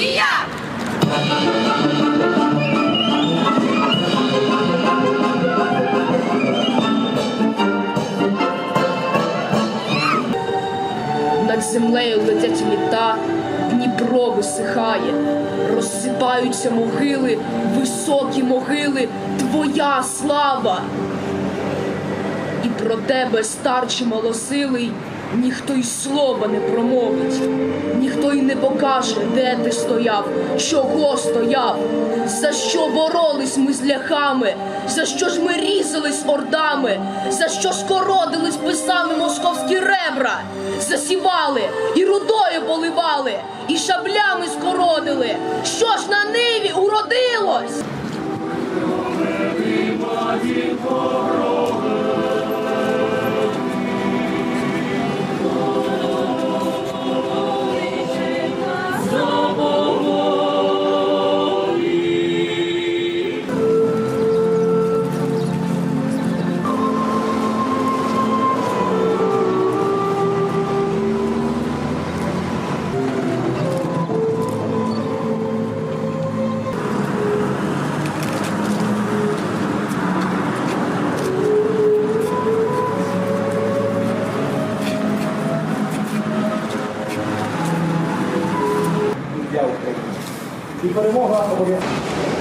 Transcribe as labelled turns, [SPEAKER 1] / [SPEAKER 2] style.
[SPEAKER 1] І я! Над землею летять літа, Дніпро висихає, розсипаються могили, високі могили, твоя слава. І про тебе, старче малосилий, ніхто й слова не промовить. ніхто й не покаже, де ти стояв, чого стояв, за що боролись ми з ляхами, за що ж ми різались ордами, за що скородились писами московські ребра, засівали і рудою поливали, і шаблями скородили. Що ж на ниві уродилось?
[SPEAKER 2] リコルモーフここで。